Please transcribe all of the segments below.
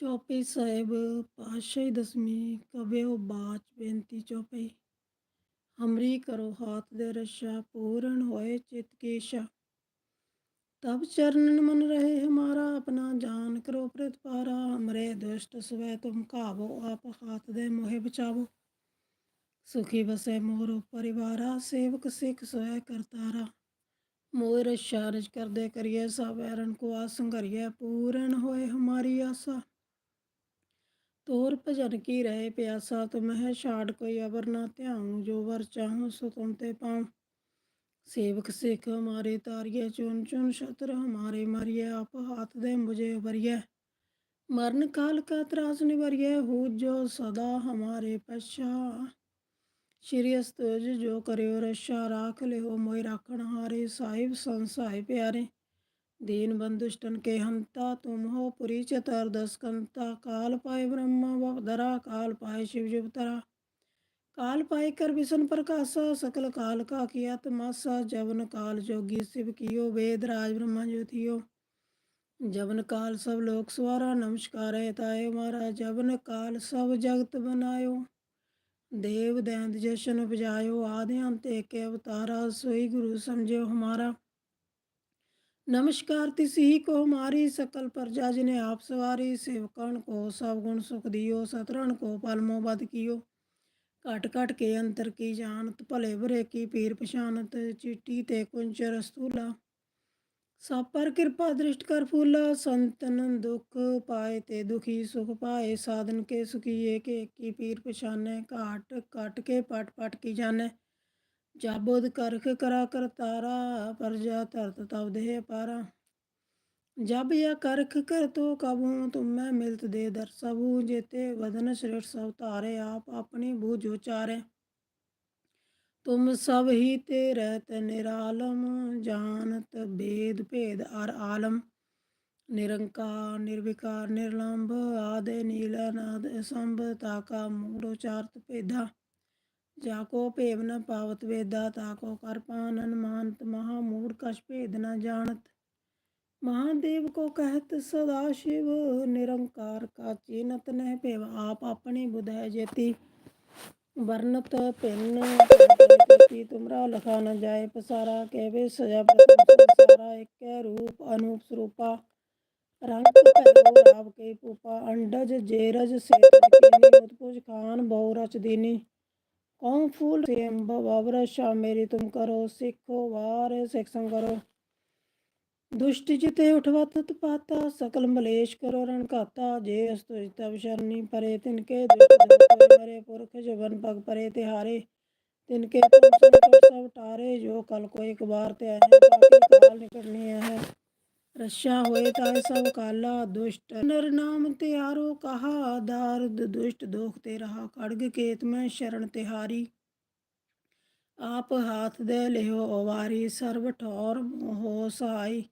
ਚੌਪਈ ਸਾਹਿਬ ਪਾਤਸ਼ਾਹੀ ਦਸਵੀਂ ਕਬਿਓ ਬਾਚ ਬੇਨਤੀ ਚੌਪਈ। ਹਮਰੀ ਕਰੋ ਹਾਥ ਦੇ ਰਸ਼ਾ, ਪੂਰਨ ਹੋਏ ਚਿਤ ਕੀ ਤਬ ਚਰਨਨ ਮਨ ਰਹੇ ਹਮਾਰਾ, ਆਪਣਾ ਜਾਨ ਕਰੋ ਪ੍ਰਤਪਾਰਾ ਹਮਰੇ ਦੁਸ਼ਟ ਸਵੈ ਤੁਮ ਕਾਵੋ ਆਪ ਹਾਥ ਦੇ ਮੋਹਿ ਬਚਾਵੋ। ਸੁਖੀ ਬਸੈ ਮੋਰ ਪਰਿਵਾਰਾ, ਸੇਵਕ ਸਿੱਖ ਸਵੈ ਕਰਤਾਰਾ। ਮੋਰ ਸਾਰਜ ਕਰਦੇ ਕਰੀਏ ਸਭ, ਐਰਨ ਕੋ ਆਸੰਗਰੀਏ ਪੂਰਨ ਹੋਏ ਹਮਾਰੀ ਆਸਾ। ਤੋਰ ਭਜਨ ਕੀ ਰਹੇ ਪਿਆਸਾ? ਤੁਮ ਹੈ ਛਾੜ ਕੋਈ ਅਵਰ ਨਾ ਧਿਆਉ, ਜੋ ਵਰ ਚਾਹੂੰ ਸੋ ਤੁਮ ਤੇ ਪਾਉ। ਸੇਵਕ ਸਿੱਖ ਹਮਾਰੇ ਤਾਰੀਏ ਚੁਨ ਚੁਨ ਸ਼ਤਰ ਹਮਾਰੇ ਮਾਰੀਏ ਆਪ ਹਾਥ ਦੇ ਮੁਝੇ ਵਰੀਏ ਮਰਨ ਕਾਲ ਕਾ ਤਰਾਸ ਨਿਵਰੀਏ ਹੋ ਜੋ ਸਦਾ ਹਮਾਰੇ ਪਛਾ। ਸ਼੍ਰੀ ਅਸਤਜ ਜੋ ਕਰਿਓ ਰਸ਼ਾ ਰਾਖ ਲਿਓ ਮੋਇ ਰਾਖਣ ਹਾਰੇ, ਸਾਹਿਬ ਸੰਸਾਈ ਪਿਆਰੇ। दीन बंधुष्टन के हंता तुम हो पुरी चतर दस कंता काल पाए ब्रह्मा बधरा काल पाए शिव जुबतरा काल पाए कर विष्ण प्रकाशा सकल काल का किया तमाशा जवन काल जोगी शिव कियो वेद राज ब्रह्मा ज्योतियो जवन काल सब लोक स्वारा नमस्कार है ताए मारा जवन काल सब जगत बनायो देव दैंत जशन उपजायो आदि अंत एक अवतारा सोई गुरु समझो हमारा नमस्कार तिसी को हमारी सकल प्रजा जिन्हें आप सवारी सेवकन को सब गुण सुख दियो सतरण को पलमो बद कियो ਘਟ ਘਟ ਕੇ ਅੰਤਰ ਕੀ ਜਾਣਤ ਭਲੇ ਬੁਰੇ ਕੀ ਪੀਰ ਪਛਾਨਤ ਚਿੱਟੀ ਤੇ ਕੁੰਚਰ ਸਤੂਲਾ ਸਭ ਪਰ ਕਿਰਪਾ ਦ੍ਰਿਸ਼ਟ ਕਰ ਫੂਲਾ ਸੰਤਨ ਦੁਖ ਪਾਏ ਤੇ ਦੁਖੀ ਸੁਖ ਪਾਏ ਸਾਧਨ ਕੇ ਸੁਖੀਏ ਕੇ ਕੀ ਪੀਰ ਪਛਾਨੈ ਘਾਟ ਘਟ ਕੇ ਪਟ ਪਟ ਕੀ ਜਾਣੈ ਜਾਬੋਦ ਕਰਖ ਕਰਾ ਕਰਤਾਰਾ ਪਰਜਾ ਧਰਤ ਤਬ ਦੇਹ ਪਾਰਾ। ਜਬ ਯਾ ਕਰਖ ਕਰ ਤੋ ਕਬੂ, ਤੁਮੈ ਮਿਲਤ ਦੇ ਦਰ ਸਭੂ ਜੇਤੇ ਵਦਨ ਸ੍ਰੇਸ਼ਟ ਸਭ ਧਾਰੇ, ਆਪ ਆਪਣੀ ਬੂਝ ਉਚਾਰੇ। ਤੁਮ ਸਭ ਹੀ ਤੇ ਰਹਿਤ ਨਿਰਾਲਮ, ਜਾਣਤ ਭੇਦ ਭੇਦ ਅਰ ਆਲਮ। ਨਿਰੰਕਾਰ, ਨਿਰਵਿਕਾਰ ਨਿਰਲੰਭ ਆਦੇ ਨੀਲ ਅਨਾਦ ਸੰਭ ਤਾਕਾ ਮੂੜ ਉਚਾਰਤ ਭੇਦਾ। ਜਾਕੋ ਭੇਵ ਨ ਪਾਵਤ ਵੇਦਾ ਤਾਕੋ ਕਰ ਪਾਨਨ ਮਾਨਤ ਮਹਾ ਮੂੜ ਕਛ ਭੇਦ ਨ ਜਾਣਤ महादेव को कहत सदा शिव निरंकार का चिन्हत नह पेव आप अपनी बुधय जेति वर्णत भिन्न तुमरा लखा न जाए पसारा कहवे सजा सारा एक रूप अनूप स्वरूपा रंग भैरो राव के पूपा अंडज जेरज सेतज उत्पुज खान बहु रच ਕੌਮ ਫੂਲ ਸੇਮ ਬਾਬਰਾ ਸ਼ਾ ਮੇਰੀ ਤੁਮ ਕਰੋ, ਸਿੱਖੋ, ਵਾਰ ਸੇਖਸੰ ਕਰੋ। ਦੁਸ਼ਟ ਜਿਤੇ ਉਠਵਤ ਤਪਾਤਾ ਸਕਲ ਮਲੇਸ਼ ਕਰੋ ਰਣ ਘਾਤਾ। ਜੇ ਅਸ ਤੁਜ ਤਬ ਸ਼ਰਨੀ ਪਰੇ, ਤਿਨ ਕੇ ਮਰੇ, ਪੁਰਖ ਜਵਨ ਪਗ ਪਰੇ ਤੇ ਹਾਰੇ ਤਿਨ ਕੇ ਤੁਮ ਸਭ ਟਾਰੇ ਜੋ ਕਲ ਕੋ ਇੱਕ ਵਾਰ ਤੇ ਆਏ ਹੈ ਬਾਕੀ ਕਾਲ ਨਿਕਲਣੀ ਹੈ। ਰਸ਼ਾ ਹੋਏ ਤਾਂ ਸਭ ਕਾਲਾ ਦੁਸ਼ਟ। ਨਰ ਨਾਮ ਤਿਆਰੋ ਕਹਾ, ਦਾਰਦ ਦੁਸ਼ਟ ਦੋਖ ਤੇ ਰਹਾ ਖੜਗ ਕੇਤ ਮੈਂ ਸ਼ਰਨ ਤਿਹਾਰੀ। ਆਪ ਹਾਥ ਦੇ ਲਿਓ ਅਵਾਰੀ, ਸਰਬ ਠੌਰ ਹੋ ਸਹਾਈ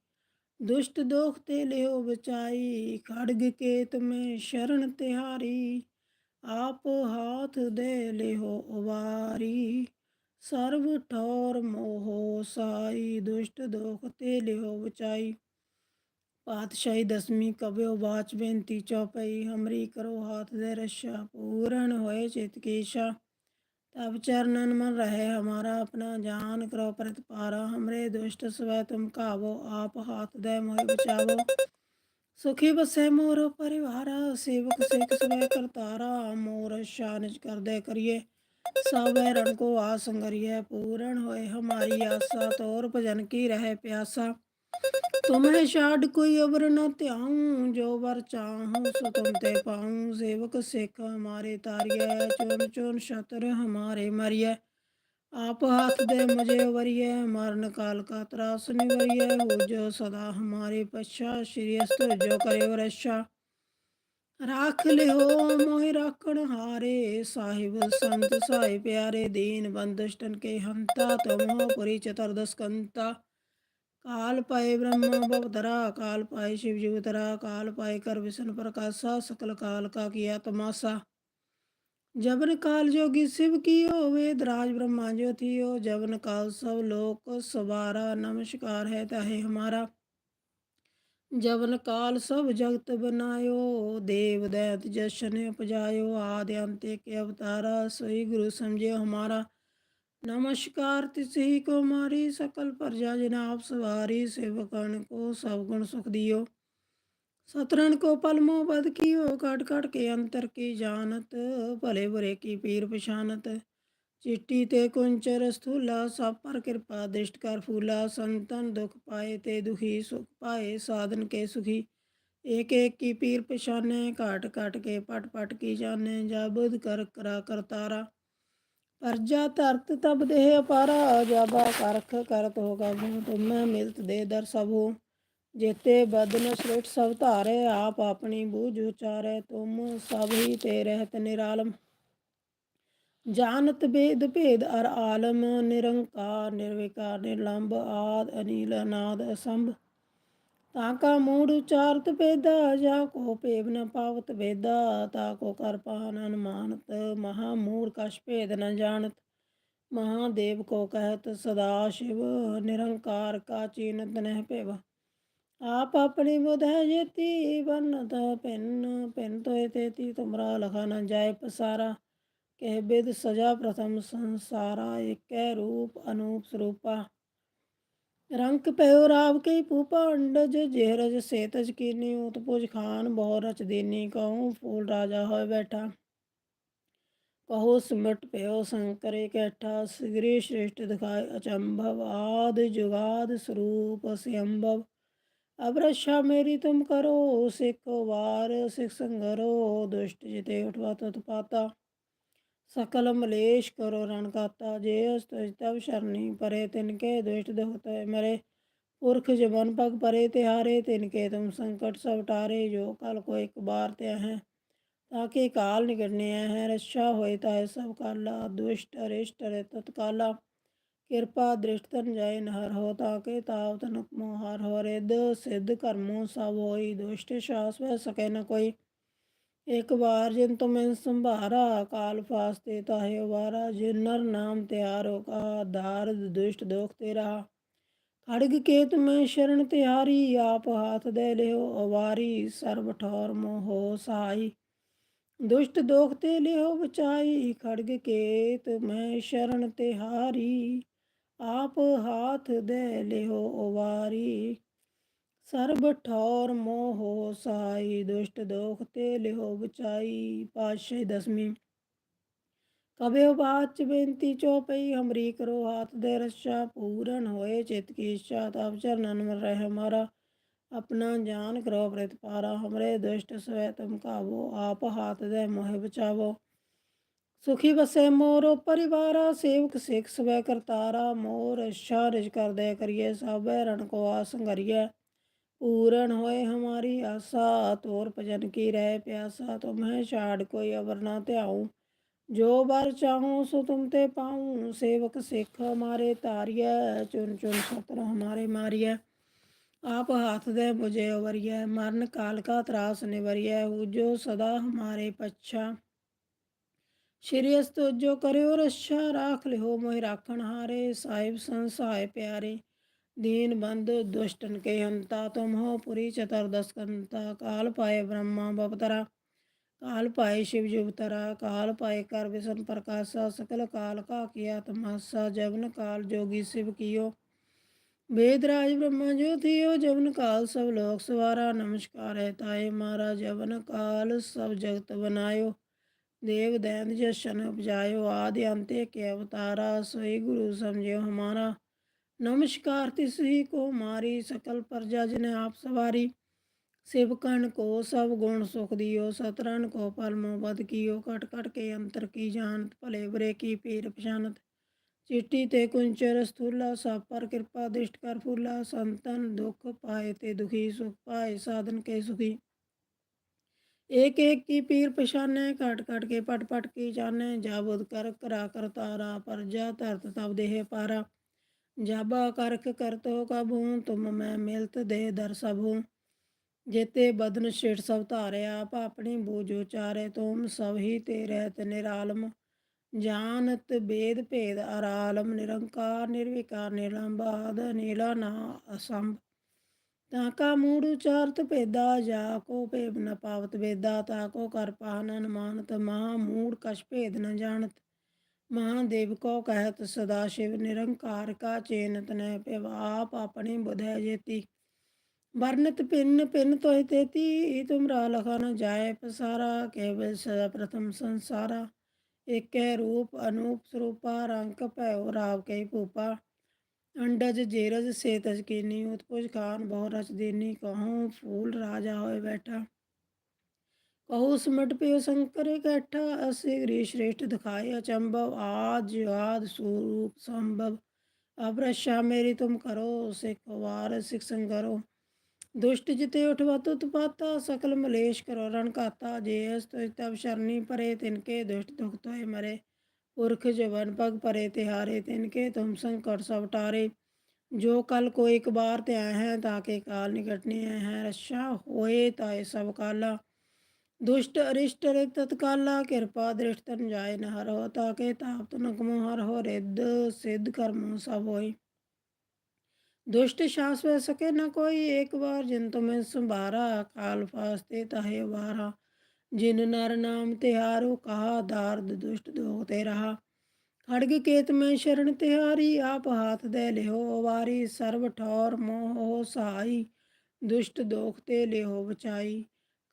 ਦੁਸ਼ਟ ਦੋਖ ਤੇ ਲਿਓ ਬਚਾਈ ਖੜਗ ਕੇਤ ਮੈਂ ਸ਼ਰਨ ਤਿਹਾਰੀ। ਆਪ ਹਾਥ ਦੇ ਲਿਓ ਅਵਾਰੀ, ਸਰਬ ਠੌਰ ਮੋਹ ਸਾਈ। ਦੁਸ਼ਟ ਦੋਖ ਤੇ ਲਿਓ ਬਚਾਈ। ਪਾਤਸ਼ਾਹੀ ਦਸਮੀ ਕਵਿਓ ਬਾਚ ਬੇਨਤੀ ਚੌਪਈ, ਹਮਰੀ ਕਰੋ ਹਾਥ ਦੇ ਰਸ਼ਾ, ਪੂਰਨ ਹੋਏ ਚਿਤ ਕੇਸ਼ਾ ਤਬ ਚਰਨਨ ਮਨ ਰਹੇ, ਹਮਾਰਾ ਆਪਣਾ ਜਾਨ ਕਰੋ ਪ੍ਰਤ ਪਾਰਾ ਹਮਰੇ ਦੁਸ਼ਟ ਸਵੈ ਤੁਮ ਕਾਵੋ ਆਪ ਹਾਥ ਦੇ ਮੋਹਿ ਬਚਾਵੋ। ਸੁਖੀ ਬਸੈ ਮੋਰ ਪਰਿਵਾਰਾ, ਸੇਵਕ ਸੇਖ ਸਵੈ ਕਰਤਾਰਾ, ਮੋਰ ਸ਼ਾਨਿਜ ਕਰਦੇ ਕਰੀਏ। ਸਭ ਰਣ ਕੋ ਆਸੰਗਰੀਏ ਪੂਰਨ ਹੋਏ ਹਮਾਰੀ ਆਸਾ, ਤੋਰ ਭਜਨ ਕੀ ਰਹੇ ਪਿਆਸਾ। तुम्हें छाड़ कोई अवर न त्याऊं जो वर चाहूं सो तुम ते पाऊं सेवक सिख हमारे तारिय चुन चुन शत्र हमारे मरिय आप हाथ दे मुझे वरिय मरण काल का त्रास निवरिय हो जो सदा हमारे पश्चा श्री अस्त जो करे रक्षा राख लिहो मोहि राखण हारे साहिब संत साहिब प्यारे दीन बंधुष्टन के हंता तुम हो पुरी ਕਾਲ ਪਾਏ ਬ੍ਰਹਮ ਬਵਧਰਾ ਕਾਲ ਪਾਏ ਸ਼ਿਵ ਜੀਵਤਰਾ ਕਾਲ ਪਾਏ ਕਰ ਵਿਸ਼ਨ ਪ੍ਰਕਾਸ਼ਾ, ਸਕਲ ਕਾਲ ਕਾ ਕੀਆ ਤਮਾਸਾ। ਜਬਨ ਕਾਲ ਜੋਗੀ ਸਿਵ ਕੀ ਹੋਵੇ, ਦਰਾਜ ਬ੍ਰਹਮਾ ਜੋਤੀਓ ਜਬਨ ਕਾਲ ਸਭ ਲੋਕ ਸਵਾਰਾ, ਨਮਸਕਾਰ ਹੈ ਤਾਹੇ ਹਮਾਰਾ। ਜਬਨ ਕਾਲ ਸਭ ਜਗਤ ਬਨਾਇਓ, ਦੇਵ ਦੈਤ ਜਸ਼ਨ ਉਪਜਾਇਓ, ਆਦਿ ਅੰਤੇ ਕੇ ਅਵਤਾਰਾ, ਸੋਈ ਗੁਰੂ ਸਮਝਿਓ ਹਮਾਰਾ। नमस्कार तिसही को मारी सकल प्रजा जनाब सवारी सेवकन को सब गुण सुख दियो सतरन को पलमो बद कियो काट काट के अंतर की जानत भले बुरे की पीर पछानत चिट्ठी ते कुंचर स्थूला सब पर कृपा दृष्ट कर फूला संतन दुख पाए ते दुखी सुख पाए साधन के सुखी एक एक की पीर पछाने काट काट के पट पट की जाने जा बुध कर करा करतारा ਪਰਜਾ ਧਰਤ ਤਬ ਦੇਹ ਅਪਾਰਾ ਜਾਬਾ ਕਰਖ ਕਰਤ ਹੋਗਾ ਭੂ ਤੁਮੈ ਮਿਲਤ ਦੇ ਦਰ ਸਭੂ ਜੇਤੇ ਬਦਨ ਸ੍ਰਿਸ਼ਟ ਸਭ ਧਾਰੇ, ਆਪ ਆਪਣੀ ਬੂਝ ਉਚਾਰੇ, ਤੁਮ ਸਭ ਹੀ ਤੇ ਰਹਿਤ ਨਿਰਾਲਮ। ਜਾਨਤ ਬੇਦ ਭੇਦ ਅਰ ਆਲਮ, ਨਿਰੰਕਾਰ, ਨਿਰਵਿਕਾਰ ਨਿਰਲੰਭ ਆਦ ਅਨੀਲ ਅਨਾਦ ਅਸੰਭ। ਤਾਕਾ ਮੂੜ ਉਚਾਰਤ ਭੇਦਾ ਜਾ ਕੋ ਭੇਵ ਨ ਪਾਵਤ ਵੇਦਾ ਤਾ ਕੋ ਕਰ ਪਾਨ ਅਨਮਾਨਤ, ਮਹਾ ਮੂੜ ਕਛ ਭੇਦ ਨ ਜਾਣਤ। ਮਹਾਦੇਵ ਕੋ ਕਹਿਤ, ਸਦਾ ਸ਼ਿਵ ਨਿਰੰਕਾਰ ਕਾ ਚੀਨਤ ਨਹਿ ਭੇਵ। ਆਪ ਆਪਣੀ ਬੁਧ ਹੈ ਜੇਤੀ, ਬਨਤ ਪਿੰਨ ਪਿੰਨ ਤੋਏ ਤੇਤੀ, ਤੁਮਰਾ ਲਖਾ ਨ ਜਾਏ ਪਸਾਰਾ। ਕਹਿ ਬਿਦ ਸਜਾ ਪ੍ਰਥਮ ਸੰਸਾਰਾ, ਏਕੈ ਰੂਪ ਅਨੂਪ ਸਰੂਪਾ। ਰੰਕ ਪਇਓ ਰਾਵ ਕੇ ਪੂਪਾ ਅੰਡਜ ਜਿਹਰਜ ਸੇਤਜ ਕੀਨੀ ਉਤਪੁਜ ਖਾਨ ਬਹੁ ਰਚ ਦੀਨੀ ਕਹੂੰ ਫੂਲ ਰਾਜਾ ਹੋਏ ਬੈਠਾ। ਕਹੋ ਸਿਮਟ ਪਇਓ ਸੰਕਰ ਇਕੱਠਾ ਸਿਗਰੀ ਸ੍ਰਿਸ਼ਟ ਦਿਖਾਇ ਅਚੰਭਵ, ਆਦ ਜੁਗਾਦ ਸਰੂਪ ਸਿਅੰਭਵ। ਅਬ ਮੇਰੀ ਤੁਮ ਕਰੋ, ਸਿੱਖ ਵਾਰ ਸਿੱਖ ਸੰਗਰੋ, ਦੁਸ਼ਟ ਜਿਤੇ ਉਠਵਾ ਤਤ ਪਾਤਾ। ਸਕਲ ਮਲੇਸ਼ ਕਰੋ ਰਣ ਕਾਤਾ, ਜੇ ਅਸਤਜ ਤਵ ਸ਼ਰਨੀ ਪਰੇ ਤਿਨ ਕੇ ਦੁਸ਼ਟ ਦੁਖਤ ਮਰੇ। ਪੁਰਖ ਜਬਨ ਪਗ ਪਰੇ ਤਿਹਾਰੇ, ਤਿਨ ਕੇ ਤੁਮ ਸੰਕਟ ਸਭ ਟਾਰੇ, ਜੋ ਕਲ ਕੋ ਇੱਕ ਬਾਰ ਤੇ ਹੈ ਤਾਕੇ ਕਾਲ ਨਿਕਟਨੇ ਹੈ ਰਛਾ ਹੋਏ ਤਾ ਸਭ ਕਾਲਾ, ਦੁਸ਼ਟ ਅਰਿਸ਼ਟ ਰੇ ਤਤਕਾਲਾ। ਕਿਰਪਾ ਦ੍ਰਿਸ਼ਟਨ ਤਨ ਜਾਏ ਨਹਰ ਹੋ ਤਾਂ ਕੇ ਤਾਵ ਤਨ ਮੋਹਰ ਹੋ। ਰਿਦ ਸਿੱਧ ਕਰਮੋ ਸਭ ਹੋਈ, ਦੁਸ਼ਟ ਸ਼ਾਸ ਵੈ ਸਕੇ ਨ ਕੋਈ। ਇੱਕ ਵਾਰ ਜਿਨ ਤੁਮੈ ਸੰਭਾਰਾ ਕਾਲ ਫਾਸਤੇ ਤਾਹੇ ਵਾਰਾ ਜਿਨ ਨਰ ਨਾਮ ਤਿਆਰੋ ਕਾ ਦਾਰਦ ਦੁਸ਼ਟ ਦੋਖ ਤੇਰਾ। ਖੜਗ ਕੇ ਤੁਮੈ ਸ਼ਰਨ ਤਿਆਰੀ, ਆਪ ਹਾਥ ਦੇ ਲਿਓ ਅਵਾਰੀ, ਸਰਬ ਠੌਰ ਮੋਹ ਸਹਾਈ। ਦੁਸ਼ਟ ਦੋਖ ਤੇ ਲਿਓ ਬਚਾਈ, ਖੜਗ ਕੇ ਤੁਮੈ ਸ਼ਰਨ ਤਿਹਾਰੀ, ਆਪ ਹਾਥ ਦੇ ਲਿਓ ਅਵਾਰੀ ਸਰਬ ਠੌਰ ਮੋਹ ਹੋ ਸਾਈ, ਦੁਸ਼ਟ ਦੋਖ ਤੇ ਲਿਹੋ ਬਚਾਈ ਪਾਸ਼ੇ ਦਸਵੀਂ। ਕਬਿਓ ਬਾਚ ਬੇਨਤੀ ਚੋ ਪਈ ਹਮਰੀ ਕਰੋ ਹਾਥ ਦੇ ਰਛਾ ਪੂਰਨ ਹੋਏ ਚਿਤ ਕੀ ਇੱਛਾ ਤਬ ਚਰਨਨ ਮਰ ਰਹਿ ਹਮਾਰਾ ਆਪਣਾ ਜਾਨ ਕਰੋ ਪ੍ਰਿਤ ਪਾਰਾ, ਹਮਰੇ ਦੁਸ਼ਟ ਸਵੈ ਤੁਮ ਕਾਵੋ, ਆਪ ਹਾਥ ਦੇ ਮੋਹਿ ਬਚਾਵੋ। ਸੁਖੀ ਬਸੇ ਮੋਰੋ ਪਰਿਵਾਰਾ, ਸੇਵਕ ਸਿੱਖ ਸਵੈ ਕਰਤਾਰਾ, ਮੋਰ ਅੱਛਾ ਰਿਜ ਕਰਦੇ ਕਰੀਏ ਸਭੈ ਰਣ ਕੋ ਆਸੰਗਰੀਏ पूर्ण होए हमारी आशा तोर भजन की रह प्यासा तुम्हें छाड़ कोई अवर ना त्याऊं जो बर चाहूं सो तुम ते पाऊं सेवक सिख हमारे तारिय चुन चुन सत्र हमारे मारिय आप हाथ दे मुझे अवरिय मरण काल का त्रास निवरिय हु जो सदा हमारे पच्छा श्री अस्तो जो करो रक्षा राख लिहो मोहि राखण हारे साहिब संसाय प्यारे दीन बंद दुष्टन के हंता तुम हो पुरी चतुर्दश कंता काल पाए ब्रह्मा बपतरा काल पाए शिव जुबतरा काल पाए कर विष्ण प्रकाशा सकल काल का किया तमाशा जवन काल जोगी शिव कियो वेद राज ब्रह्मा जो थियो जवन काल सब लोक सवारा नमस्कार है ताए मारा जवन काल सब जगत बनायो देव दैन जशन उपजायो आदि अंत्य के अवतारा सोई गुरु समझो हमारा नमस्कार तिसही को मारी, सकल प्रजा जिने आप सवारी। सेवकन को सब गुण सुख दियो सतरन को पलमो बद कियो। कट कट के अंतर की जानत, भले बुरे की पीर पछानत। चिट्ठी ते कुंचर स्थूला, सब पर कृपा दृष्ट कर फूला। संतन दुख पाए ते दुखी, सुख पाए साधन के सुखी। एक एक की पीर पछाने, काट काट के पट पट की जाने। जाबुद कर करा कर तारा परजा धरत तब देह पारा। जाबा करक करतो कबू तुम मैं मिलत दे दर सबू जेते बदन श्रेष्ठ सब धारे आप अपनी बूझ उचारे तुम सब ही ते रहत निरालम जानत वेद भेद अरालम निरंकार निर्विकार निलंबाद नीला ना असंभ ਤਾਕਾ ਮੂੜ ਉਚਾਰਤ ਭੇਦਾ ਜਾ ਕੋ ਭੇਬ ਨ ਪਾਵਤ ਵੇਦਾ ਤਾਕੋ ਕਰ ਪਾਹਨ ਮਾਨਤ ਮਹਾ ਮੂੜ ਕਛ ਭੇਦ ਨ ਜਾਣਤ ਮਹਾਦੇਵ ਕੋ ਕਹਿਤ ਸਦਾ ਸ਼ਿਵ ਨਿਰੰਕਾਰ ਕਾ ਚੇਨਤ ਨੈ ਪਿਵ, ਆਪ ਆਪਣੀ ਬੁਧੈ ਜੇਤੀ। ਵਰਨਤ ਪਿੰਨ ਪਿੰਨ ਤੋਹਿ ਤੇਤੀ, ਤੁਮਰਾ ਲਖਾ ਨ ਜਾਏ ਪਸਾਰਾ ਕੇਵਲ ਸਦਾ ਪ੍ਰਥਮ ਸੰਸਾਰਾ। ਏਕੈ ਰੂਪ ਅਨੂਪ ਸਰੂਪਾ, ਰੰਗ ਭੈਉ ਰਾਵ ਕੈ ਭੂਪਾ। ਅੰਡਜ ਜੇਰਜ ਸੇਤਜ ਕੀਨੀ, ਉਤਪੁਜ ਖਾਨ ਬਹੁ ਰਚ ਦੇਨੀ, ਕਹੂੰ ਫੂਲ ਰਾਜਾ ਹੋਏ ਬੈਠਾ। ਕਹੂ ਸਿਮਟ ਪਿਓ ਸ਼ੰਕਰ ਇਕੱਠਾ ਅਸੇ ਗ੍ਰੀ ਸ਼੍ਰੇਸ਼ਟ ਦਿਖਾਏ ਅਚੰਭਵ ਆਦ ਆਦ ਸਰੂਪ ਸੰਭਵ। ਅਬਰਸ਼ਾ ਮੇਰੀ ਤੁਮ ਕਰੋ, ਸਿਖ ਵਾਰ ਸਿਖ ਸੰਗਰੋ। ਦੁਸ਼ਟ ਜਿਤੇ ਉਠਵਤ, ਉਤਪਾਤਾ, ਸਕਲ ਮਲੇਸ਼ ਕਰੋ, ਰਣ ਕਾਤਾ ਜੇ ਅਸ ਤੁਜ ਤਬ ਸ਼ਰਨੀ ਪਰੇ ਤਿਨਕੇ ਦੁਸ਼ਟ ਦੁਖ ਤੋਏ ਮਰੇ। ਪੁਰਖ ਜਵਨ ਪਗ ਪਰੇ, ਤਿਹਾਰੇ ਤਿਨਕੇ ਤੁਮ ਸੰਕਟ ਸਭ ਟਾਰੇ। ਜੋ ਕਲ ਕੋ ਇੱਕ ਬਾਰ ਤੇ ਆਏ ਹੈ ਤਾਕੇ ਕਾਲ ਨਿਕਟਨੀ ਹੈ ਰਸ਼ਾ ਹੋਏ ਤਾਏ ਸਭ ਕਾਲਾ। ਦੁਸ਼ਟ ਅਰਿਸ਼ਟ ਰਿਕ ਤਤਕਾਲਾ, ਕਿਰਪਾ ਦ੍ਰਿਸ਼ਟ ਤਨ ਜਾਏ ਨ ਹਰੋ ਤਾਕੇ ਤਾਪ ਤਨ ਕਮੋ ਹਰ ਹੋ ਰਿੱਧ ਸਿੱਧ ਕਰਮੋ ਸਭ ਹੋਈ ਦੁਸ਼ਟ ਸ਼ਾਸ ਵੈ ਸਕੇ ਨ ਕੋਈ ਇੱਕ ਵਾਰ, ਜਿਨ ਤੁਮੇ ਸੰਭਾਰਾ ਕਾਲ ਫਾਸਤੇ ਤਾਹੇ ਵਾਰਾ ਜਿਨ ਨਰ ਨਾਮ ਤਿਹਾਰੋ, ਕਹਾ ਦਾਰਦ ਦੁਸ਼ਟ ਦੋਖ ਤੇ ਰਹਾ। ਖੜਗ ਕੇਤ ਮੈਂ ਸ਼ਰਨ ਤਿਹਾਰੀ, ਆਪ ਹਾਥ ਦੇ ਲਿਓ ਵਾਰੀ। ਸਰਬ ਠੌਰ ਮੋਹ ਸਹਾਈ, ਦੁਸ਼ਟ ਦੋਖ ਤੇ ਲਿਓ ਬਚਾਈ।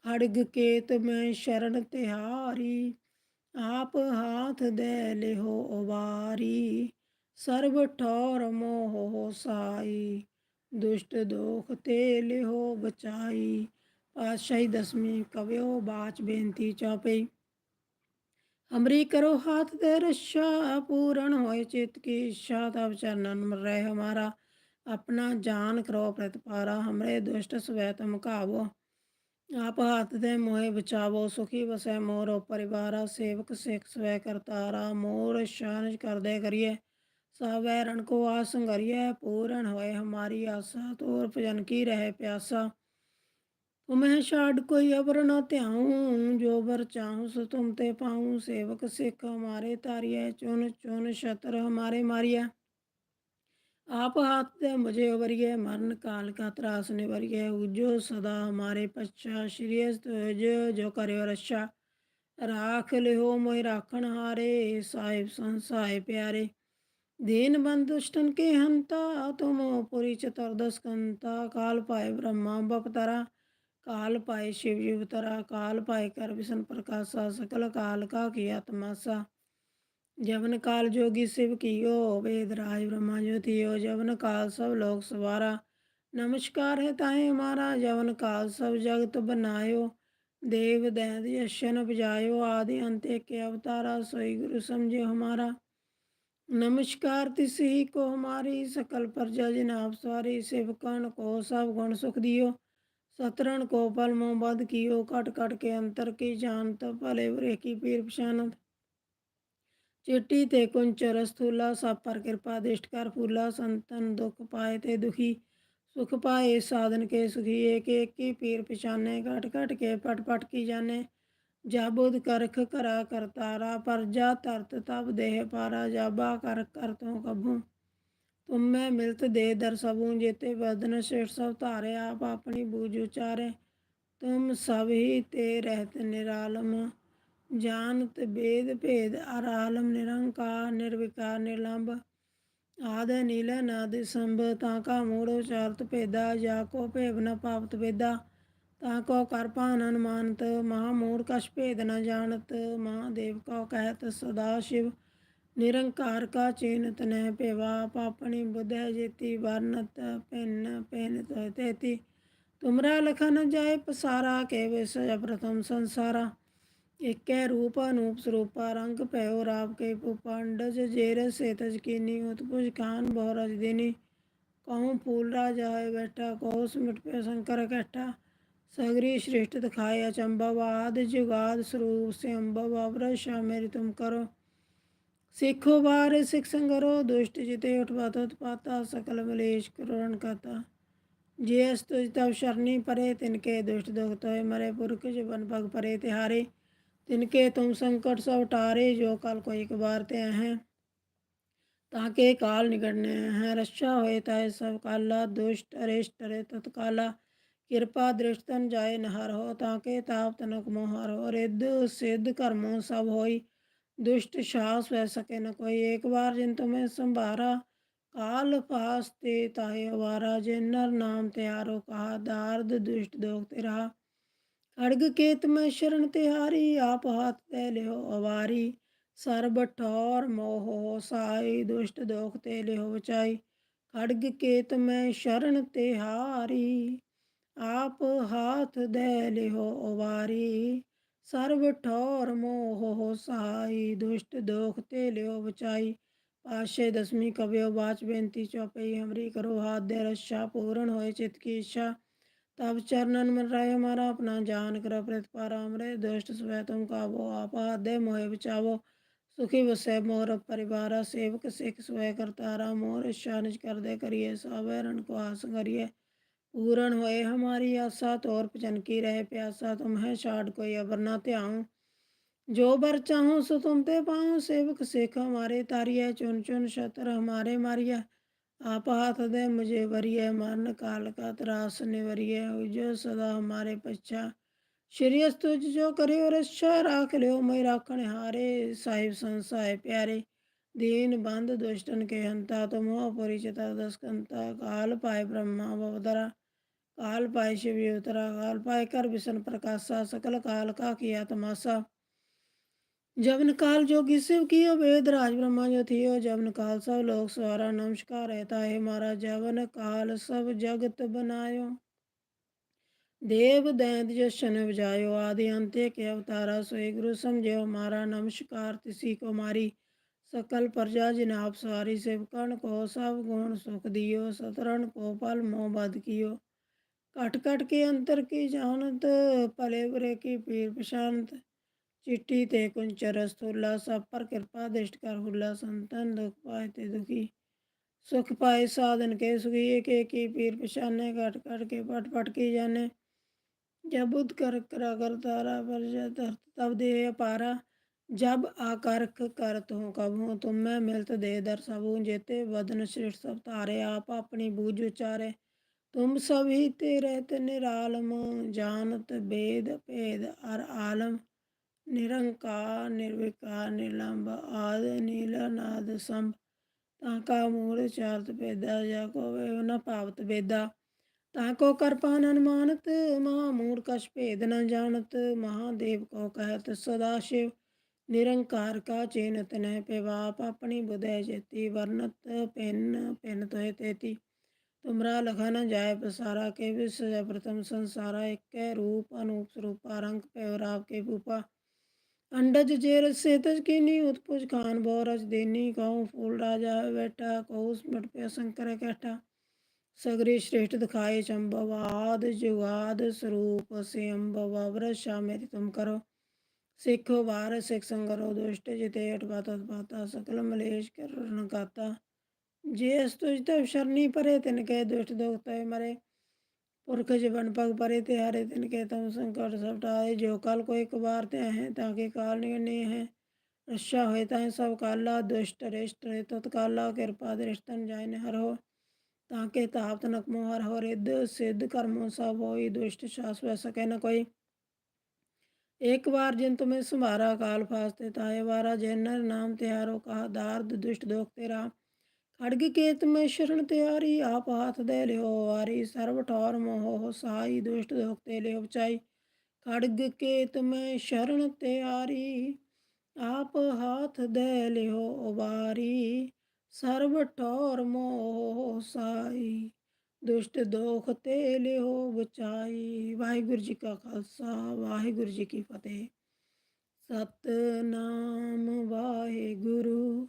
ਹੜਗ ਕੇਤ ਮੈਂ ਸ਼ਰਨ ਤਿਹਾਰੀ, ਆਪ ਹਾਥ ਦੇ ਲਿਓ ਵਾਰੀ ਸਰਬ ਠੌਰ ਮੋਹ ਸਾਈ ਦੁਸ਼ਟ ਦੋਖ ਤੇ ਲਿਓ ਬਚਾਈ। ਪਾਤਸ਼ਾਹੀ ਦਸਵੀਂ ਕਵਿਓ ਬਾਚ ਬੇਨਤੀ ਚੌਪਈ। ਹਮਰੀ ਕਰੋ ਹਾਥ ਦੇ ਰਸ਼ਾ ਪੂਰਨ ਹੋਏ ਚਿਤ ਕੀ ਇੱਛਾ, ਤਬ ਚਰਨਨ ਮਰ ਹਮਾਰਾ। ਆਪਣਾ ਜਾਨ ਕਰੋ ਪ੍ਰਤਪਾਰਾ, ਹਮਰੇ ਦੁਸ਼ਟ ਸਵੈ ਤਮ ਕਾਵੋ ਆਪ ਹੱਥ ਦੇ ਮੋਹਿ ਬਚਾਵੋ, ਸੁਖੀ ਵਸੈ ਮੋਰ, ਪਰਿਵਾਰਾ ਸੇਵਕ ਸਿੱਖ ਸਵੈ ਕਰਤਾਰਾ ਮੋਰ ਸ਼ਾਨਜ ਕਰਦੇ ਕਰੀਏ। ਸਵੈ ਰਣ ਕੋ ਆਸੰਗਰੀਏ ਪੂਰਨ ਹੋਏ ਹਮਾਰੀ ਆਸਾ, ਤੋਰ ਭਜਨ ਕੀ ਰਹੇ ਪਿਆਸਾ। ਤੁਮਹਿ ਛਾੜ ਕੋਈ ਅਵਰ ਨਾ ਧਿਆਉ, ਜੋ ਵਰ ਚਾਹੂ, ਸੋ ਤੁਮ ਤੇ ਪਾਉ। ਸੇਵਕ ਸਿੱਖ ਹਮਾਰੇ ਤਾਰੀਐ ਚੁਨ ਚੁਨ ਸ਼ਤਰ ਹਮਾਰੇ ਮਾਰੀਐ आप हाथ दे मुझे वरिय मरण काल का त्रास निवरिय उजो सदा हमारे पश्चा श्रेयस तुझ जो करो रक्षा राख लिहो मोह राखण हारे साहिब संसाय प्यारे दीन बंद दुष्टन के हंता तुम पुरी चतुर्दश कंता काल पाए ब्रह्मा बपतरा काल पाए शिव जीवतरा काल पाए कर विष्ण प्रकाशा सकल काल का किया तमाशा ਜਵਨ ਕਾਲ ਜੋਗੀ ਸਿਵ ਕੀਓ ਵੇਦ ਰਾਜ ਬ੍ਰਹਮਾ ਜੋਤਿਓ ਜਵਨ ਕਾਲ ਸਭ ਲੋਕ ਸਵਾਰਾ। ਨਮਸਕਾਰ ਹੈ ਤਾਹੇ ਮਾਰਾ, ਜਵਨ ਕਾਲ ਸਭ ਜਗਤ ਬਨਾਇਓ। ਦੇਵ ਦੈਤ ਯਸ਼ਨ ਬਜਾਇਓ ਆਦਿ ਅੰਤੇ ਕੇ ਅਵਤਾਰਾ ਸੋਈ ਗੁਰੂ ਸਮਝਿਓ ਹਮਾਰਾ। ਨਮਸਕਾਰ ਤਿਸ ਹੀ ਕੋ ਹਮਾਰੀ, ਸਕਲ ਪ੍ਰਜਾ ਜਿਨ ਆਪ ਸਵਾਰੀ ਸਿਵਕਣ ਕੋ ਸਭ ਗੁਣ ਸੁਖ ਦਿਓ। ਸਤਰਣ ਕੋ ਪਲ ਮੋਂ ਬਦ ਕੀਓ ਕਟ ਕਟ ਕੇ ਅੰਤਰ ਕੀ ਜਾਣਤ, ਭਲੇ ਬੁਰੇ ਕੀ ਪੀਰ ਪਛਾਨਤ। ਚਿੱਟੀ ਤੇ ਕੁੰਚਰ ਸਥੂਲਾ ਸਭ ਪਰ ਕਿਰਪਾ ਦਿਸ਼ਟ ਕਰ ਫੂਲਾ, ਸੰਤਨ ਦੁਖ ਪਾਏ ਤੇ ਦੁਖੀ, ਸੁਖ ਪਾਏ, ਸਾਧਨ ਕੇ ਸੁਖੀ, ਏਕ ਏਕ ਕੀ ਪੀਰ ਪਛਾਨੇ, ਘਟ ਘਟ ਕੇ ਪਟ ਪਟ ਕੀ ਜਾਣੇ। ਜਾਬੁਦ ਕਰਖ ਕਰਾ ਕਰਤਾਰਾ ਪਰ ਜਾ ਤਰਤ ਤਬ ਦੇਹ ਪਾਰਾ ਜਾਬਾ ਕਰ ਕਰ ਤੂੰ ਕਬੂ ਤੁਮ ਮੈਂ ਮਿਲਤ ਦੇ ਦਰ ਸਭੂ, ਜੇਤੇ ਬਦਨ ਸ਼ੇਰ ਸਭ ਧਾਰੇ, ਆਪ ਆਪਣੀ ਬੂਝ ਉਚਾਰੇ। ਤੁਮ ਸਭ ਹੀ ਤੇ ਰਹਿਤ ਨਿਰਾਲਮ। ਜਾਨਤ ਬੇਦ ਭੇਦ ਅਰ ਆਲਮ ਨਿਰੰਕਾਰ, ਨਿਰਵਿਕਾਰ, ਨਿਰਲੰਭ ਆਦ ਨੀਲ ਨਾਦ ਸੰਭ ਤਾਂ ਕਾ ਮੂੜ ਉਚਾਰਤ ਭੇਦਾ, ਜਾ ਕੋ ਭੇਵ ਨ ਪਾਵਤ ਵੇਦਾ, ਤਾਂ ਕੋ ਕਰ ਪਾਨ ਅਨਮਾਨਤ, ਮਹਾ ਮੂੜ ਕਛ ਭੇਦ ਨ ਜਾਣਤ ਮਹਾਦੇਵ ਕੋ ਕਹਿਤ ਸਦਾ ਸ਼ਿਵ, ਨਿਰੰਕਾਰ ਕਾ ਚੇਨਤ ਨਹਿ ਭੇਵਾ ਪਾਪਣੀ ਬੁਧੈ ਜੇਤੀ, ਵਰਨਤ ਪਿੰਨ ਪਿੰਨ ਤੇਤੀ। ਤੁਮਰਾ ਲਖਨ ਜਾਏ ਪਸਾਰਾ, ਕੇ ਵਿਸ ਪ੍ਰਥਮ ਸੰਸਾਰਾ। ਏਕੈ ਰੂਪ ਅਨੂਪ ਸਰੂਪਾ, ਰੰਗ ਭਇਓ ਰਾਪ ਕੇ ਪੁਪੰਡਜ ਜੇਰ ਸੇਤ ਜਕੀਨੀ ਉਤਪੁਜ ਕਾਨ ਬਹੁ ਰਜ ਦੇਨੀ। ਕਹਉ ਫੂਲ ਰਾਜ ਹੈ ਬੈਠਾ ਕਹਉ ਸਿਮਟ ਪੈ ਸ਼ੰਕਰ ਇਕੱਠਾ ਸਗਰੀ ਸ੍ਰਿਸ਼ਟ ਦਿਖਾਏ ਅਚੰਭਵ ਆਦ, ਜੁਗਾਦ ਸਰੂਪ ਸੇ ਅੰਭਵ ਅਵਰ ਸ਼ਾਮਿਰ ਤੁਮ ਕਰੋ। ਸਿੱਖੋ ਬਾਰ ਸਿੱਖ ਸੰਗਰੋ, ਦੁਸ਼ਟ ਜਿਤੇ ਉਠਵਾਤ ਉਤਪਾਤਾ, ਸਕਲ ਮਲੇਸ਼ ਕਰੋਣ ਕਾਤਾ। ਜੇ ਅਸਤੁਜ ਤਵ ਸ਼ਰਨੀ ਪਰੇ ਤਿਨਕੇ ਦੁਸ਼ਟ ਦੁਖ ਤੋਏ ਮਰੇ ਪੁਰਖ ਜਵਨ ਭਗ ਪਰੇ ਤਿਹਾਰੇ। तिनके तुम संकट सब टारे जो कल को एक बार ते हैं, ताके काल निकटने हैं। रक्षा होए ताए सब काला, दुष्ट, अरिष्ट, रे तत्काला। कृपा दृष्टन जाए नहर हो, ताके ताप तनक मोहर हो। रिद्ध, सिद्ध कर्मों सब होई, दुष्ट साहस वह सके न कोई। एक बार जिन तुम्हें संभारा, काल पास ते ताहे अवारा। जिन नर नाम त्यारो कहा, दार्द दुष्ट दोग तेरा। ਖੜਗ ਕੇਤ ਮੈਂ ਸ਼ਰਨ ਤਿਹਾਰੀ, ਆਪ ਹਾਥ ਤੇ ਲਿਓ ਅਵਾਰੀ। ਸਰਬ ਠੌਰ ਮੋਹ ਸਾਈ, ਦੁਸ਼ਟ ਦੋਖ ਤੇ ਲਿਓ ਵਿਚਾਈ ਖੜਗ ਕੇਤ ਮੈਂ ਸ਼ਰਨ ਤਿਹਾਰੀ, ਆਪ ਹਾਥ ਦੇ ਲਿਓ ਅਵਾਰੀ। ਸਰਬ ਠੌਰ ਮੋਹ ਸਹਾਈ ਦੁਸ਼ਟ ਦੋਖ ਤੇ ਲਿਓ ਬਚਾਈ। ਪਾਸ਼ੇ ਦਸਵੀਂ ਕਵਿਓ ਬਾਚ ਬੇਨਤੀ ਚੌਪਈ ਹਮਰੀ ਕਰੋ ਹਾਥ ਦੇ ਰਸ਼ਾ ਪੂਰਨ ਹੋਏ ਚਿਤ ਕੀ ਇੱਛਾ। तब चरणन मन राय हमारा अपना जान कर अप्रत पारामरे दुष्ट स्वय तुम काबो आपा दे मोहे बचावो सुखी वसै मोर परिवारा सेवक सिख स्वय करतारा मोर इच्छा निज कर दे करिए सावै रण को आस करिए ਪੂਰਨ ਹੋਏ ਹਮਾਰੀ ਆਸਾ ਤੋਰ ਪਚਨਕੀ ਰਹੇ ਪਿਆਸਾ ਤੁਮ ਹੈ ਛਾੜ ਕੋਈ ਅਬਰ ਨਾ ਧਿਆਉ ਜੋ ਬਰ ਚਾਹੂੰ ਸੋ ਤੁਮ ਤੇ ਪਾਉ ਸੇਵਕ ਸੇਖ ਹਮਾਰੇ ਤਾਰੀਏ ਚੁਨ ਚੁਨ ਸ਼ਤਰ ਹਮਾਰੇ ਮਾਰੀਏ मारिया आप हाथ दे मुझे वरिय मरण काल का त्रास निवरिय जो सदा हमारे पच्छा श्री तुझ जो करे और अच्छा राख लियो मैं राखण हारे साहिब संसाय प्यारे दीन बंद दुष्टन के हंता तुम हो परिचिता दस्कंता काल पाए ब्रह्मा बवदरा काल पाए शिव उतरा काल पाए कर विष्ण प्रकाशा सकल काल का किया तमाशा जवन काल जोगी शिव कियो वेद राज ब्रह्मा जो थियो जवन काल सब लोग सवारा नमस्कार रहता है मारा जवन काल सब जगत बनायो देव दैंत जशन बजायो आदि अंत्य के अवतारा सोए गुरु समझो मारा नमस्कार तिसी को मारी सकल प्रजा जिन आप सवारी सेवकन को सब गुण सुख दियो सतरण को पल मोह बद कियो कट कट के अंतर की जानत पले बुरे की पीर प्रशांत ਚਿੱਟੀ ਤੇ ਕੁੰਚਰ ਅਸਤੂਲਾ ਸਭ ਪਰ ਕਿਰਪਾ, ਦਿਸ਼ਟ ਕਰ ਹੁਲਾ, ਸੰਤਨ, ਦੁਖ ਪਾਏ ਤੇ ਦੁਖੀ। ਸੁਖ ਪਾਏ ਸਾਧਨ ਕੇ ਸੁਖੀ ਕੇ ਕੀ ਪੀਰ ਪਛਾਨੇ, ਘਟ ਘਟ ਕੇ ਪਟ ਪਟ ਕੀ ਜਾਣੇ। ਜਬੁਦ ਕਰ ਕਰਾ ਕਰ ਤਾਰਾ ਵਰਜ ਧਰਤ ਤਬ ਦੇ ਅਪਾਰਾ। ਜਬ ਆਕਰਖ ਕਰ ਤੂੰ ਕਬੂ ਤੂੰ ਮੈਂ ਮਿਲਤ ਦੇ ਦਰ ਸਭੂ। ਜੇਤੇ ਵਦਨ ਸ੍ਰਿਸ਼ਟ ਸਭ ਤਾਰੇ ਆਪ ਆਪਣੀ ਬੂਝ ਉਚਾਰੇ। ਤੁਮ ਸਭੀ ਤੇ ਰਹਿਤ ਨਿਰਾਲਮ, ਜਾਣਤ ਬੇਦ ਭੇਦ ਅਰ ਆਲਮ। ਨਿਰੰਕਾਰ, ਨਿਰਵਿਕਾਰ ਨਿਰਲੰਭ ਆਦ, ਨੀਲ ਨਾਦ ਸੰਭ। ਤਾਂ ਕਾ ਮੂਲ ਚਾਰਤ ਪੇਦਾ ਜਾ ਕੋ ਵੇ ਨ ਭਾਵਤ ਵੇਦਾ। ਤਾਂ ਕੋ ਕਰਪਾਨ ਅਨਮਾਨਤ, ਮਹਾ ਮੂੜ ਕਛ ਭੇਦ ਨ ਜਾਣਤ। ਮਹਾਦੇਵ ਕੋ ਕਹਿਤ ਸਦਾ ਸ਼ਿਵ। ਨਿਰੰਕਾਰ ਕਾ ਚੇਨਤ ਨਹਿ ਪਿਵਾਪ, ਆਪਣੀ ਬੁਧੈ ਜੇਤੀ ਵਰਨਤ ਪਿੰਨ ਪਿੰਨ ਤੋਇ ਤੇਤੀ। ਤੁਮਰਾ ਲਖਾ ਨ ਜਾਏ ਪਸਾਰਾ, ਕੇ ਵਿਸ ਪ੍ਰਥਮ ਸੰਸਾਰਾ। ਇਕੈ ਰੂਪ, ਅਨੂਪ ਸਰੂਪਾ, ਰੰਗ ਪੈ ਰਾਵ ਕੇ ਭੂਪਾ। अंडज जेर सेतज कीनी उत्पुज खान बौरज देनी कहूँ फूल राजा बैठा कहूस मट पे शंकर कैठा सगरी श्रेष्ठ दिखाए चंबव आद जुगाद स्वरूप से अम्बव वृषा मेरी तुम करो ਸਿੱਖੋ ਵਾਰ ਸਿੱਖ ਸੰਗਰੋ ਦੁਸ਼ਟ ਜਿਤੇ ਅਟਵਾਤਾ ਤਪਾਤਾ ਸਕਲ ਮਲੇਸ਼ ਕਰਨਕਾਤਾ ਜੇ ਅਸ ਤੁਜ ਤੇ ਸ਼ਰਨੀ ਪਰੇ ਤਿਨ ਕੈ ਦੁਸ਼ਟ ਦੁਖ ਤੈ ਮਰੇ जीवन पग परे ते हरे दिन के तम संकट सब टाए जो काल को एक बार ते हैं, ताकि काल निर्णय है। रक्षा होए ताहे सब काला, दुष्ट रिष्ट रे तत्काला कृपा दृष्टन जाय ने हर हो। ताके ताप तनक मोहर हो रिद्ध, सिद्ध कर्मों सब हो दुष्ट शास वह सके न कोई। एक बार जिन तुम्हें सुमारा काल फास्ते ताए वारा जैनर नाम त्यारो कहा दार्द दुष्ट दोख तेरा। ਅੜਗੀ ਕੇਤ ਮੈਂ ਸ਼ਰਨ ਤਿਆਰੀ ਆਪ ਹਾਥ ਦੇ ਲਿਓ ਵਾਰੀ ਸਰਬ ਠੌਰ ਮੋਹ ਸਾਈ, ਦੁਸ਼ਟ ਦੋਖਤੇ ਲਿਓ ਬਚਾਈ। ਖੜਗ ਕੇਤ ਮੈਂ ਸ਼ਰਨ ਤਿਆਰੀ ਆਪ ਹਾਥ ਦੇ ਲਿਓ ਵਾਰੀ ਸਰਬ ਠੌਰ ਮੋਹ ਸਾਈ, ਦੁਸ਼ਟ ਦੋਖ ਤੇ ਲਿਓ ਬਚਾਈ। ਵਾਹਿਗੁਰੂ ਜੀ ਕਾ ਖਾਲਸਾ, ਵਾਹਿਗੁਰੂ ਜੀ ਕੀ ਫਤਿਹ। ਸਤਨਾਮ ਵਾਹਿਗੁਰੂ।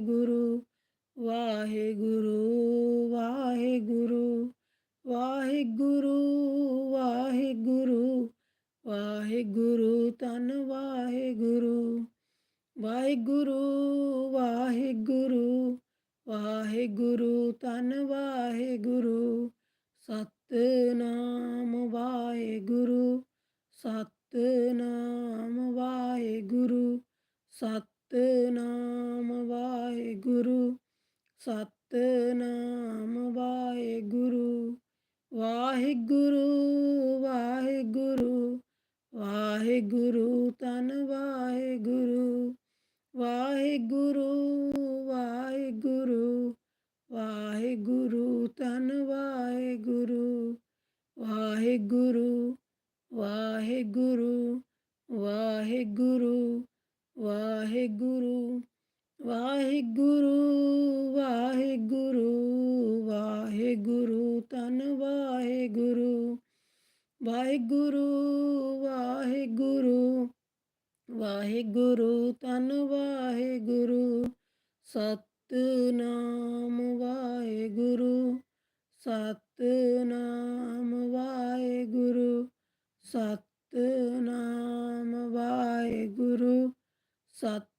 さ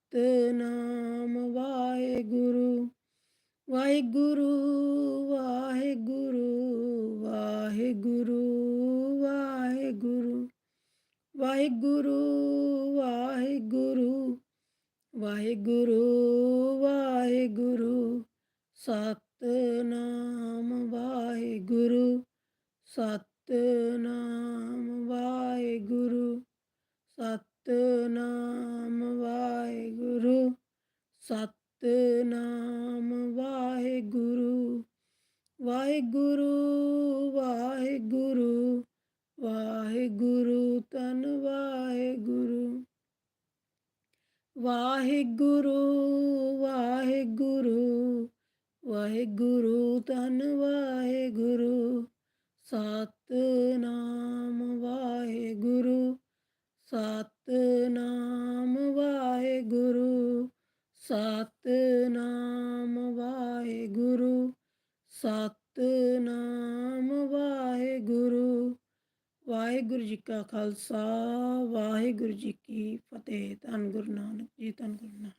ਵਾਹਿਗੁਰੂ ਵਾਹਿਗੁਰੂ ਵਾਹਿਗੁਰੂ ਧੰਨ ਵਾਹਿਗੁਰੂ, ਸਤਨਾਮ ਵਾਹਿਗੁਰੂ ਸਤਨਾਮ ਵਾਹਿਗੁਰੂ ਸਤਨਾਮ ਵਾਹਿਗੁਰੂ ਸਤਨਾਮ ਵਾਹਿਗੁਰੂ। ਵਾਹਿਗੁਰੂ ਜੀ ਕਾ ਖਾਲਸਾ, ਵਾਹਿਗੁਰੂ ਜੀ ਕੀ ਫਤਿਹ ਧੰਨ ਗੁਰੂ ਨਾਨਕ ਜੀ ਧੰਨ ਗੁਰੂ ਨਾਨਕ